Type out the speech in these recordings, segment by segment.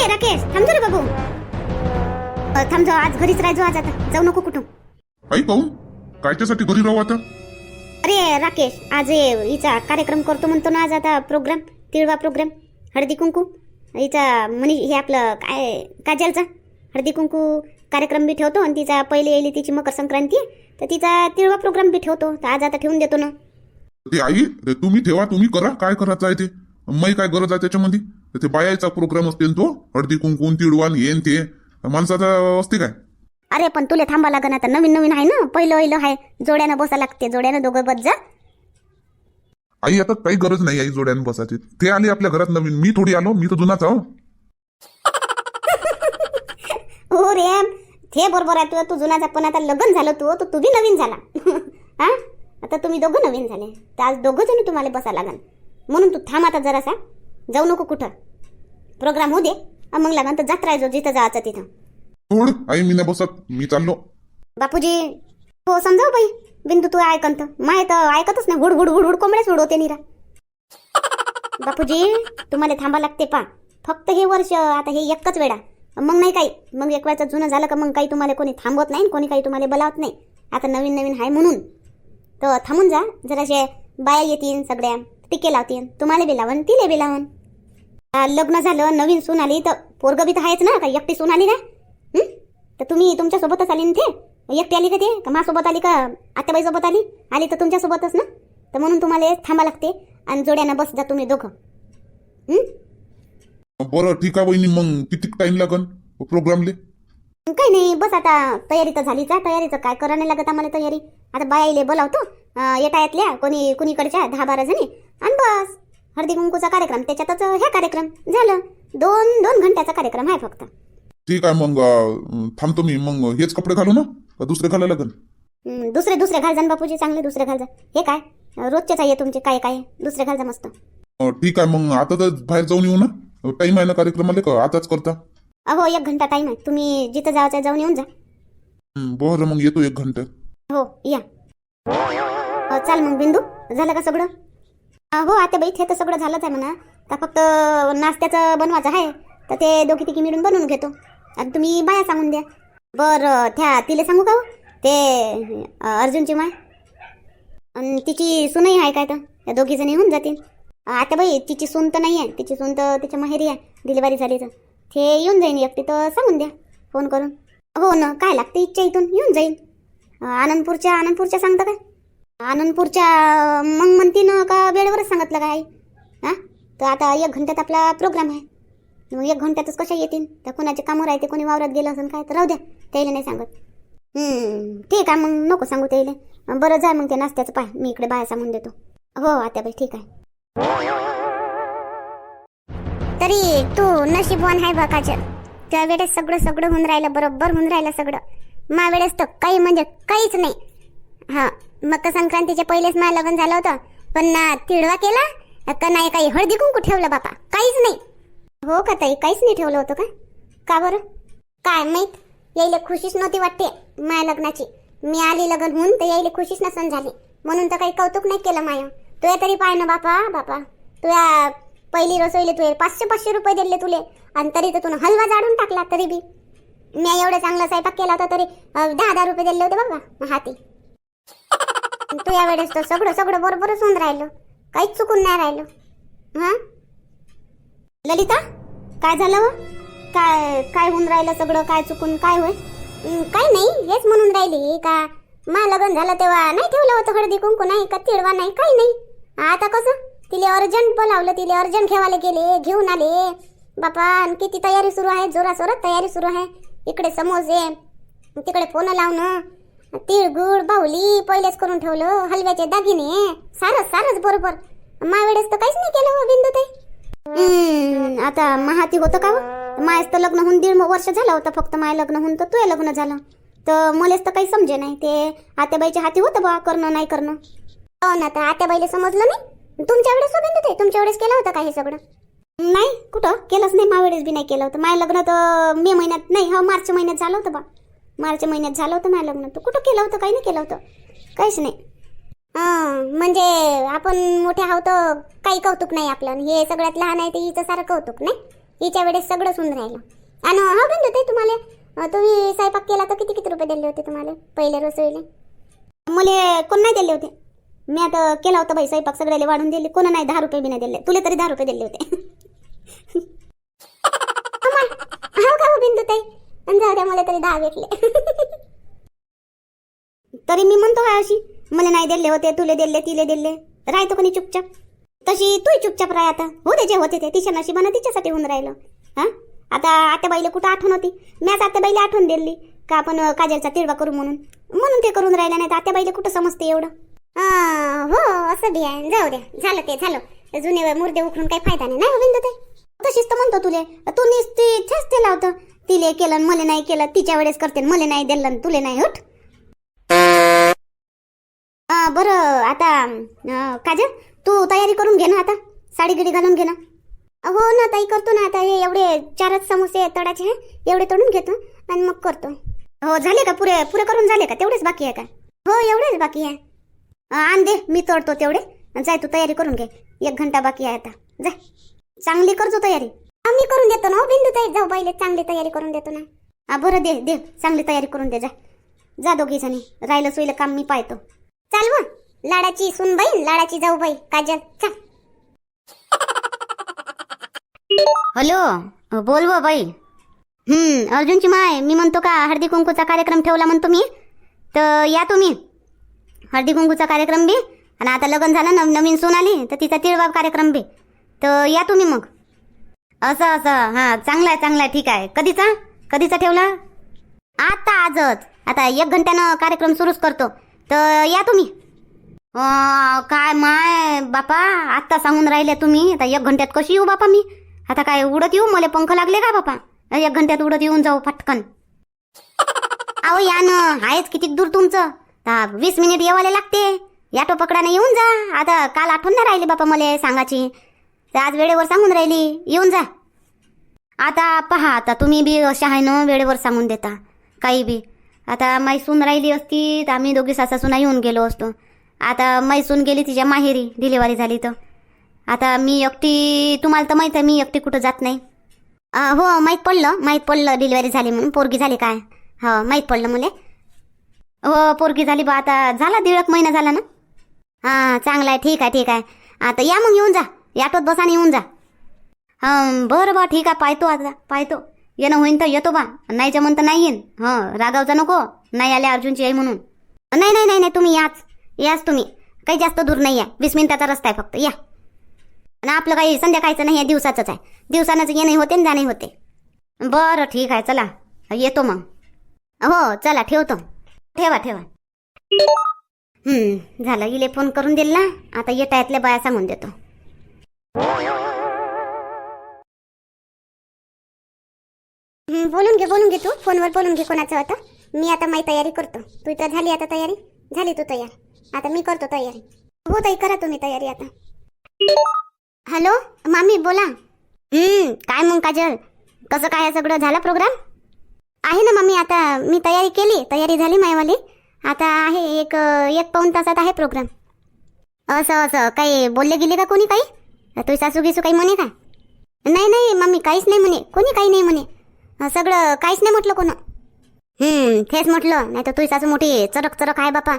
ए राकेश थांबतो रे बाबू थांब जाऊ आज घरीच राहायचो आज आता. जाऊ नको कुठं आई काहून कायच्यासाठी घरी राहू आता? अरे राकेश आज हे हिचा कार्यक्रम करतो म्हणतो ना आज आता प्रोग्राम तिळवा प्रोग्राम हळदी कुंकू. हिचा म्हणी हे आपलं काय काजलचा हळदी कुंकू कार्यक्रम बी ठेवतो आणि तिचा पहिले येईल तिची मकर संक्रांती. आहे, तर तिचा तिळवा प्रोग्राम बी ठेवतो. तर आज आता ठेवून देतो ना. ते आई ते तुम्ही ठेवा तुम्ही करा. काय करायचं आहे ते? मै काय गरज आहे त्याच्यामध्ये? ते बायाचा प्रोग्राम असते न तो? हळदी कुंकून तिळवान येन ते. माणसाचा असते काय? अरे पण तुला थांबा लागन आता नवीन नवीन आहे ना? पहिलं पहिलं आहे. जोड्यानं बसा लागते जोड्यानं दोघं बस जा. आई आता काही गरज नाही आई जोड्यानं बसायची. ते आले आपल्या घरात नवीन. मी थोडी आलो मी तर जुनाच आहो हो. रे ते बरोबर आहे तू तू जुनाचा पण आता लग्न झालं तू तर तू बी नवीन झाला. हा? आता तुम्ही दोघं नवीन झाले. तर आज दोघं जण तुम्हाला बसा लागन. म्हणून तू थांब आता जरासा. जाऊ नको कुठं. प्रोग्राम होऊ दे. मग लागन तर जात राहायचो जिथं जायचं तिथं. थोड आई मी बसत. मी चाललो. बापूजी हो समजाव बाई. बिंदू तू ऐकन तर. माय तर ऐकतच नाही. हुड हुड हुड हुड कोंबड्याच उडवते निरा. बापूजी तुम्हाला थांबा लागते पा. फक्त हे वर्ष आता हे एकच वेळा. मग नाही काही. मग एक वेळचं जुनं झालं का मग काही तुम्हाला कोणी थांबवत नाही कोणी काही तुम्हाला बोलावत नाही. आता नवीन नवीन आहे म्हणून. तर थांबून जा. जराशे बाया येतील सगळ्या. टिके लावतील. तुम्हाला बी लावून तिले बी लावून. लग्न झालं नवीन सून आली तर पोरग बी तर आहेच ना का एकटी सून आली ना? तर तुम्ही तुमच्यासोबतच आली ना ते? एकटी आली का ते? का माझ्यासोबत आली का आत्याबाई सोबत आली? आली तर तुमच्यासोबतच ना? तर म्हणून तुम्हाला थांबा लागते आणि जोड्यानं बस जा तुम्ही दोघं? बरं ठीक आहे वहिनी मग किती टाइम लागन प्रोग्रामले काही नाही बस आता तयारी तर झालीच आहे. तयारीचं काय करा नाही लागत आम्हाला तयारी. आता बायाईले बोलावतो. अं, येटायातल्या कोणी कुणीकडच्या दहा बारा जणी. आणि बस. हळदी कुंकूचा कार्यक्रम त्याच्यातच ह्या कार्यक्रम झालं. दोन दोन घंट्याचा कार्यक्रम आहे फक्त. ठीक आहे मग अं, थांबतो मी. मग हेच कपडे घालू ना? का दुसरे घालायला लागन हं, दुसरे दुसरे घाल जा ना बापूजी चांगले दुसरे घाल जा हे काय? रोजचेच आहे तुमचे काय काय? दुसरे घाल जा मस्त. अं, ठीक आहे मग आता तर बाहेर जाऊन येऊ ना? टाइम आहे ना कार्यक्रमाला का? आताच करता. अहो एक घंटा टाईम आहे. तुम्ही जिथं जायचं आहे जाऊन येऊन जा. हं, बरं मग येतो एक घंटा. हो या. अ, चाल मग बिंदू. झालं का सगळं? हो आता बाई ते तर सगळं झालंच आहे म्हणा. का फक्त नाश्त्याचं बनवायचं आहे तर ते दोघी तिघी मिळून बनवून घेतो. आणि तुम्ही बाया सांगून द्या. बरं त्या तिला सांगू का हो? ते अर्जुनची माय. आणि तिची सूनही आहे काय तर? त्या दोघी जणी होऊन जातील. आता बाई तिची सून तर नाही आहे. तिची सून तर तिच्या माहेरी आहे डिलिव्हरी झाली तर ते येऊन जाईन एकटी तर सांगून द्या फोन करून. हो ना काय लागते इच्छा इथून? येऊन जाईल आनंदपूरच्या आनंदपूरच्या सांगता काय? आनंदपूरच्या मग म्हणते ना का वेळेवरच सांगितलं काय आई? हां? तर आता एक घंट्यात आपला प्रोग्राम आहे. मग एक घंट्यातच कशा येतील? तर कोणाचे कामं राहते कोणी वावरात गेलं असेल काय? तर राहू द्या त्याला नाही सांगत. ठीक आहे मग नको सांगू त्याला बरं जा मग ते नाश्त्याचं पाय मी इकडे बाया सांगून देतो. हो आता बाई ठीक आहे. तरी तू नशीबवान आहे बकाचर त्या वेळेस सगळं सगळं होऊन राहिलं बरोबर होऊन राहिलं सगळं. मा वेळेस तर काही म्हणजे काहीच नाही. हा मकर संक्रांतीच्या पहिलेच मला लग्न झालं होतं. पण ना तिळवा केला का नाही काही हळदी कुंकू ठेवलं बापा. काहीच नाही. हो का ताई? काहीच नाही ठेवलं होतं का? का बरं? काय माहीत? यायला खुशीच नव्हती वाटते माया लग्नाची. मी आली लग्न होऊन तर यायला खुशीच नसन झाली. म्हणून तर काही कौतुक नाही केलं माया. तुया तरी पाय ना बापा बापा. तुया पहिली रसोईले तुये पाचशे पाचशे रुपये दिले तुले. आणि तरी तर तुला हलवा जाडून टाकला तरी बी. मी एवढा चांगला स्वयंपाक केला होता तरी दहा दहा रुपये दिले होते बाबा हाती. तू या वेळेस तर सगळं सगळं बरोबरच होऊन राहिलं. काहीच चुकून नाही राहिलं. हा? ललिता काय झालं हो? काय काय होऊन राहिलं सगळं? काय चुकून काय होय काय नाही हेच म्हणून राहिली का? मा लग्न झालं तेव्हा नाही ठेवलं होतं हळदी कुंकू नाही का तिळवा नाही काही नाही. आता कसं? तिले अर्जंट बोलावलं तिले अर्जंट ठेवायला गेले घेऊन आले. बापा किती तयारी सुरू आहे? जोरासोरात तयारी सुरू आहे. इकडे समोसे तिकडे फोन लावणं. तिळगुळ बाहुली पहिलेच करून ठेवलं हलव्याचे दागिने. सारच सारच बरोबर. मावेळेस तर काहीच नाही केलं हो बिंदू ते हम्म, आता महाती होतं का हो? मायच तर लग्न होऊन दीड वर्ष झालं होतं फक्त माय लग्न होऊन तर तुझे लग्न झालं. तर मलेच तर काही समजे नाही ते आत्याबाईच्या हाती होतं बा करणं नाही करणं. हो ना तर आत्याबाईला समजलं नाही? तुमच्या वेळेस हो, बिंदू ते तुमच्या वेळेस केलं होतं का हे सगळं? नाही कुठं? केलंच नाही मावेळेस बी नाही केलं होतं. माय लग्न तर मे महिन्यात नाही हो मार्च महिन्यात झालं होतं बा. मार्च महिन्यात झालं होतं ना लग्न. तू कुठं केलं होतं? काही नाही केलं होतं. काहीच नाही. हां म्हणजे आपण मोठे आहोत काही कौतुक नाही आपलं. हे सगळ्यात लहान आहे ते हिचं सारं कौतुक नाही. हिच्या वेळेस सगळंच होऊन राहिलं. आणि हो, हा बंद होते तुम्हाला तुम्ही स्वयंपाक केला तर किती किती रुपये दिले होते तुम्हाला पहिले रसोईले? मुले कोण नाही दिले होते. मी आता केला होता बाई स्वयंपाक सगळ्याला वाढून दिले. कोण नाही दहा रुपये बी नाही दिले. तुला तरी दहा रुपये दिले होते. हो का हो बिंदू ताई? आणि जाऊ द्या मला तरी दहा भेटले. तरी मी म्हणतो काय अशी मला नाही दिले होते तुले दिले तिले दिले. राहतो कोणी चुपचाप? तशी तू चुपचाप राह आता. हो दे जे होते ते. तिच्या नशिबानं तिच्यासाठी होऊन राहिलं. हा? आता आत्याबाईला कुठं आठवण होती? मॅच आत्याबाईला आठवण दिली. का आपण काजलचा तिळवा करू म्हणून? म्हणून ते करून राहिलं नाही तर आत्याबाईला कुठं समजते एवढं? हा, हो असं बी आहे. जाऊ द्या. झालं ते झालं. जुने मुर्दे उखडून काही फायदा नाही. नाही हो बिंदू ते तशीच तर म्हणतो तुले. तू नुसती छेच ते लावतं. तिले केलं मला नाही केलं तिच्या वेळेस करते मले मला नाही दिलं तुले नाही उठ आ, बरं आता अं, काजल तू तयारी करून घे ना आता साडी गिडी घालून घे ना. हो ना ताई करतो ना आता हे एवढे चारच समोसे तळाचे आहे एवढे तळून घेतो आणि मग करतो हो झाले का पुरे पुरे करून झाले का? तेवढेच बाकी आहे का? हो एवढेच बाकी आहे. आण दे मी तळतो तेवढे. जाय तू तयारी करून घे एक घंटा बाकी आहे आता. जा. चांगली करतो तयारी. आम्ही मी करून देतो ना हो, बिंदू ताई जाऊ बाईले चांगली तयारी करून देतो ना. हा बरं दे दे चांगली तयारी करून दे जा. जा दोघी जणी. राहिलं सोयलं काम मी पाहतो. चाल व लाडाची सुनबाई लाडाची जाऊ बाई काजल चाल हॅलो बोल व बाई. हम्म अर्जुनची माय मी म्हणतो का हळदी कुंकूचा कार्यक्रम ठेवला म्हणतो मी तर या तुम्ही. हळदी कुंकूचा कार्यक्रम बी. आणि आता लग्न झालं नव नवीन सून आली तर तिचा तिळबाब कार्यक्रम बी. तर या तुम्ही मग. असं असं. हां चांगलं आहे चांगला आहे. ठीक आहे. कधीचा? कधीचा ठेवला? आता आजच. आता एक घंट्यानं कार्यक्रम सुरूच करतो. तर या तुम्ही. काय माय बापा आत्ता सांगून राहिले तुम्ही. आता एक घंट्यात कशी येऊ बापा मी? आता काय उडत येऊ? मला पंख लागले का बापा? एक घंट्यात उडत येऊन जाऊ फटकन. अहो या ना आहेच किती दूर तुमचं? आता वीस मिनिट येवाले लागते. याटो पकडाने येऊन जा. आता काल आठवण नाही राहिली बापा मला सांगायची आज वेळेवर सांगून राहिली. येऊन जा. आता पहा आता तुम्ही बी अशा आहे ना वेळेवर सांगून देता. काही बी. आता मैसून राहिली असती तर आम्ही दोघी सासासुना येऊन गेलो असतो. आता मैसून गेली तिच्या माहेरी डिलिव्हरी झाली तर. आता मी एकटी तुम्हाला तर माहीत आहे मी एकटी कुठं जात नाही. हो माहीत पडलं माहीत पडलं डिलिव्हरी झाली म्हणून. पोरगी झाली काय? हो माहीत पडलं मुले. हो पोरगी झाली बा आता झाला दीड एक महिना झाला ना? हां चांगला आहे ठीक आहे ठीक आहे. आता या मग येऊन जा. याटोत बसा आणि येऊन जा. हां बरं बा ठीक आहे पाहतो आता पाहतो. येणं होईन तर येतो बा. नाही जमन तर नाही येईन. हं रागावचा नको. नाही आले अर्जुनची आई म्हणून. नाही नाही नाही नाही तुम्ही याच. याच तुम्ही. काही जास्त दूर नाही आहे वीस मिनिटाचा रस्ता आहे फक्त. या. आणि आपलं काही संध्याकाळचं नाही आहे दिवसाचंच आहे. दिवसानंच येणे होते आणि जाणे होते. बरं ठीक आहे चला. येतो मग. हो चला ठेवतो. ठेवा ठेवा. झालं. इले फोन करून दिल ना? आता येटायतल्या बाया सांगून देतो. बोलून घे बोलून घे तू. फोनवर बोलून घे कोणाचं होतं मी आता माझी तयारी करतो. तू तर झाली आता तयारी? झाली तू तयार. आता मी करतो तयारी. हो ताई करा तुम्ही तयारी आता. हॅलो मामी बोला. काय मग काजल? कसं काय सगळं? झाला प्रोग्राम? आहे ना मम्मी आता मी तयारी केली. तयारी झाली मायवाली आता आहे एक एक पाऊन तासात आहे प्रोग्राम. असं असं काही बोलले गेले का कोणी काही? तुझी सासू गिसू काही म्हणे का? नाही नाही मम्मी काहीच नाही म्हणे. कोणी काही नाही म्हणे. सगळं काहीच नाही म्हटलं कोण. हम्म तेच म्हटलं. नाही तर तुझी सासू मोठी चरक चरक आहे बापा.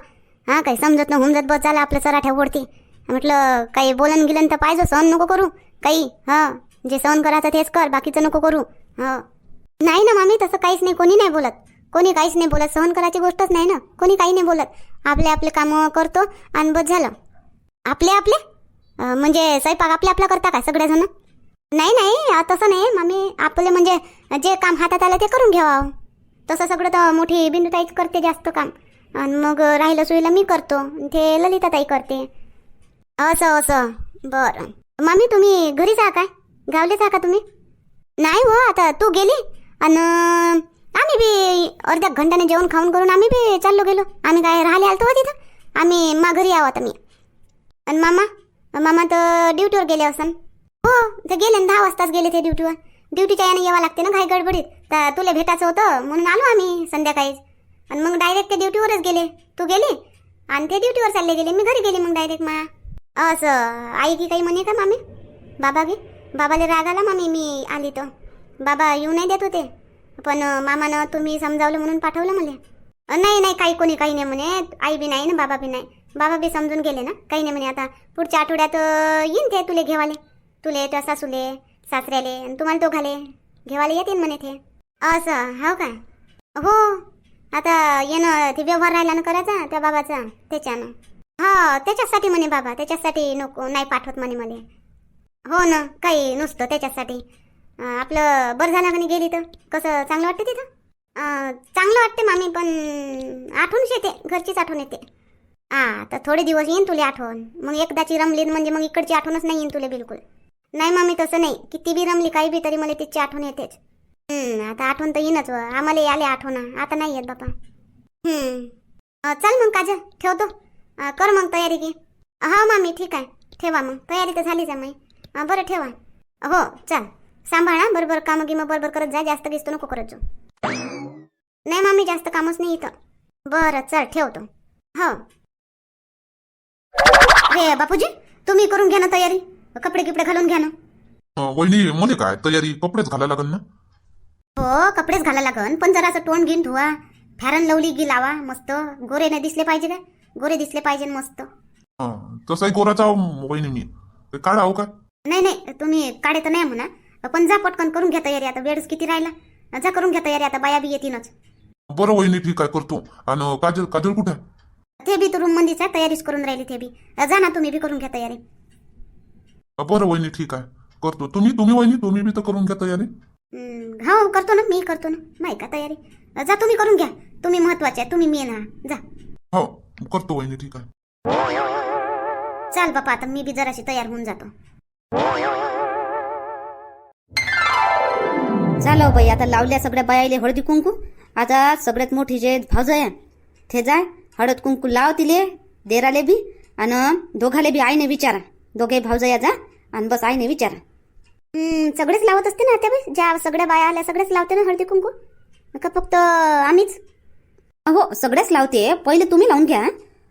हा काही समजत ना होऊन जात बस झाला आपलं चराठ्या ओढते म्हटलं काही बोलन गिलन तर पाहिजे सहन नको करू. काही हा जे सहन करायचं तेच कर बाकीचं नको करू. हा. नाही ना मामी तसं काहीच नाही. कोणी नाही बोलत. कोणी काहीच नाही बोलत. सहन करायची गोष्टच नाही ना. कोणी काही नाही बोलत. आपले आपले कामं करतो आणि बस झालं. आपले आपले? म्हणजे स्वयंपाक आपल्या आपला करता का सगळेजण? नाही नाही तसं नाही. मामी आपले म्हणजे जे काम हातात आलं ते करून घ्यावा तसं सगळं तर मोठी बिंदुताईच करते जास्त काम. आणि मग राहिलं सुईला मी करतो. ते ललिताताई करते. असं असं. बरं. मामी तुम्ही घरी जा काय? गावले जा का तुम्ही? नाही हो आता तू गेली? आणि आम्ही बी अर्ध्या घंट्याने जेवण खाऊन करून आम्ही बी चाललो गेलो. आम्ही काय राहिले आलतो हो तिथं? आम्ही मा घरी यावं आता मी. आणि मामा? मामा तर ड्युटीवर गेले असन. हो ते गेले ना दहा वाजताच गेले ते ड्युटीवर ड्युटीच्या याने यावं लागते ना घाई गडबडीत. तर तुला भेटायचं होतं म्हणून आलो आम्ही संध्याकाळीच. आणि मग डायरेक्ट ते ड्युटीवरच गेले. तू गेली? आणि ते ड्युटीवर चालले गेले. मी घरी गेली मग डायरेक्ट मा. असं आई की काही म्हणे का मामी? बाबा गे बाबाला राग आला मामी मी आली तर. बाबा येऊ नाही देत होते. पण मामानं तुम्ही समजावलं म्हणून पाठवलं मला. नाही नाही काही कोणी काही नाही म्हणे. आई बी नाही ना बाबा बी नाही. बाबा बी समजून गेले ना? काही नाही म्हणे आता पुढच्या आठवड्यात येईन ते तुले घेवाले. तुले त्या सासूले सासऱ्याले आणि तुम्हाला दोघाले. घेवाले येतील म्हणे ते. असं हो काय? हो. आता येणं ते व्यवहार राहिला ना करायचा त्या बाबाचा त्याच्यानं. हा त्याच्यासाठी म्हणे बाबा त्याच्यासाठी नको नाही पाठवत म्हणे मला. हो ना काही नुसतं त्याच्यासाठी. आपलं बरं झालं म्हणे गेली तर. कसं चांगलं वाटतं तिथं? चांगलं वाटते मामी पण आठवणच येते घरचीच आठवण येते. हा तर थोडे दिवस येईन तुला आठवण. मग एकदाची रमली म्हणजे मग इकडची आठवणच नाही येईन तुला बिलकुल. नाही मामी तसं नाही. किती बी रमली काही बी तरी मला तिची आठवण येतेच. आता आठवण तर येईनच व. आम्हाला याले आठवणा. आता नाही येत बापा. चल मग काजल ठेवतो. कर मग तयारी की हा मामी ठीक आहे. ठेवा मग. तयारी तर झालीच आहे माई. बरं ठेवा. हो चल. सांभाळा बरोबर कामं गिमं बरोबर करत जा. जास्त दिसतो नको करत जो नाही मामी जास्त कामच नाही इथं. बरं चल ठेवतो. हो. हे बापूजी तुम्ही करून घ्या ना तयारी. कपडे गिपडे घालून घ्या ना. अं, वहिनी मध्ये काय? तयारी कपडेच घालायला लागेल ना? हो कपडेच घाला लागन पण जरा असं तोंड घेऊन धुवा. फॅरन लवली गी लावा मस्त. गोरे नाही दिसले पाहिजे काय? गोरे दिसले पाहिजे मस्त. हं, तसाही आहो, वहिनी मी. ते काढा हो का? नाही नाही तुम्ही काढे तर नाही म्हणा. पण जा पटकन करून घ्या तयारी आता वेळच किती राहिला. जा करून घ्या तयारी आता बाया बी येतीनच. बरं वहिनी ठीक आहे करतो. आणि काजल काजल कुठे आहे? ते बी तर रूम मंदीच तयारीच करून राहिली ते बी. जा ना तुम्ही बी करून घ्या तयारी. बरं वहिनी ठीक आहे. करतो. तुम्ही तुम्ही वहिनी तुम्ही बी तर करून घ्या तयारी. हम्म, हो करतो ना मी करतो ना. नाही का तयारी? जा तुम्ही करून घ्या. तुम्ही महत्त्वाचे आहे तुम्ही मेन हा जा. हो करतो वहिनी ठीक आहे. चाल बापा आता मी बी जराशी तयार होऊन जातो. झालं बाई आता लावल्या सगळ्या बायाले हळदी कुंकू. आता सगळ्यात मोठी जे भाऊज आहे ते जाय. हळद कुंकू लाव तिले देराले बी आणि दोघाले बी आईने विचारा. दोघे भाऊजया जा आणि बस आईने विचारा. सगळेच लावत असते ना त्या ज्या सगळ्या बाया आल्या सगळेच लावते ना हळदी कुंकू? का फक्त आम्हीच? हो सगळ्याच लावते. पहिले तुम्ही लावून घ्या.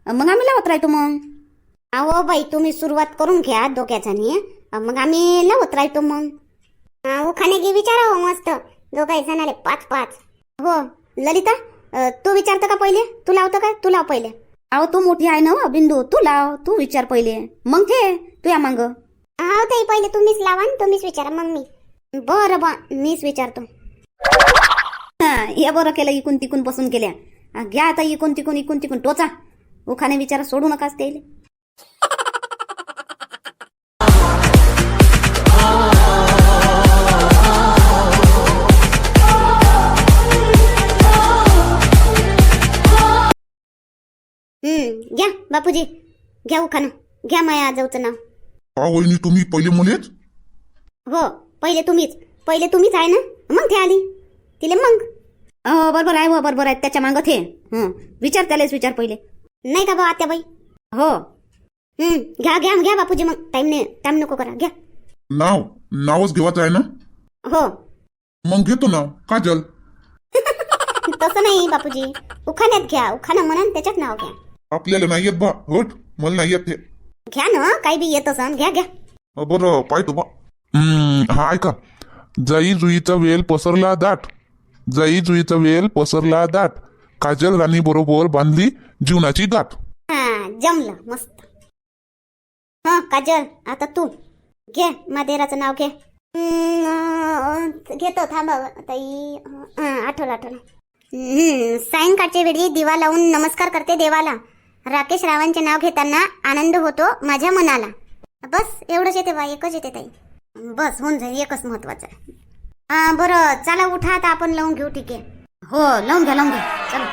मग आम्ही लावत राहतो मग. अहो बाई तुम्ही सुरुवात करून घ्या दोघ्या मग आम्ही लावत राहतो मग. उखाने घे विचारा हो मस्त. दोघाही जणाले पाच पाच. हो ललिता? तू विचारतो का पहिले? तू लावतो काय तू लाव पहिले. अहो तू मोठी आहे ना बिंदू. तू लाव तू विचार पहिले. मग ते तू या मांग. हा ताई पहिले तुम्हीच लावा आणि तुम्हीच विचारा मग मी. बरं बा मीच विचारतो. हे बरं केलं इकून तिकून बसून केल्या. घ्या आता इकून तिकून इकून तिकून टोचा. उखाने विचार सोडू नकाच ते हम्म घ्या बापूजी. घ्या उखाणं. घ्या माया जाऊचं नाव. हा वहिनी तुम्ही? पहिले मुलेच हो पहिले तुम्हीच. पहिले तुम्हीच आहे ना? मग ते आली. तिले मग. हो बरोबर आहे हो बरोबर आहे. त्याच्या मांग हं विचार त्यालाच विचार पहिले. नाही का बा आत्याबाई? हो. हम्म घ्या घ्या घ्या बापूजी मग. टाइम नाही टाइम नको करा. घ्या. नाव नावच घेवायचं आहे ना? हो. मग घेतो नाव काजल. तसं नाही बापूजी. उखाण्यात घ्या. उखाणं म्हणून त्याच्यात नाव घ्या. आपल्याला नाही येत बा. हट मला नाही येत घ्या ना काही बी येत असन घ्या घ्या. बरं पाहतो बा. हम्म, हा ऐका. जाई जुईचा वेल पसरला दाट. जाई जुईचा वेल पसरला दाट. काजल राणी बरोबर बांधली जीवनाची गाठ. हा जमलं मस्त. हा काजल आता तू. घे मादेराचं नाव घे. हम्म, अं, घेतो थांबा ताई. अं, आठवलं आठवलं. हम्म, सायंकाळच्या वेळी दिवा लावून नमस्कार करते देवाला. राकेश रावांचे नाव घेताना आनंद होतो माझ्या मनाला. बस एवढंच येते बा एकच येते ताई. बस होऊन जाईल एकच महत्वाचं आहे. बरं चला उठा आता आपण लावून घेऊ ठीक आहे. हो लावून घ्या लावून घ्या. चला.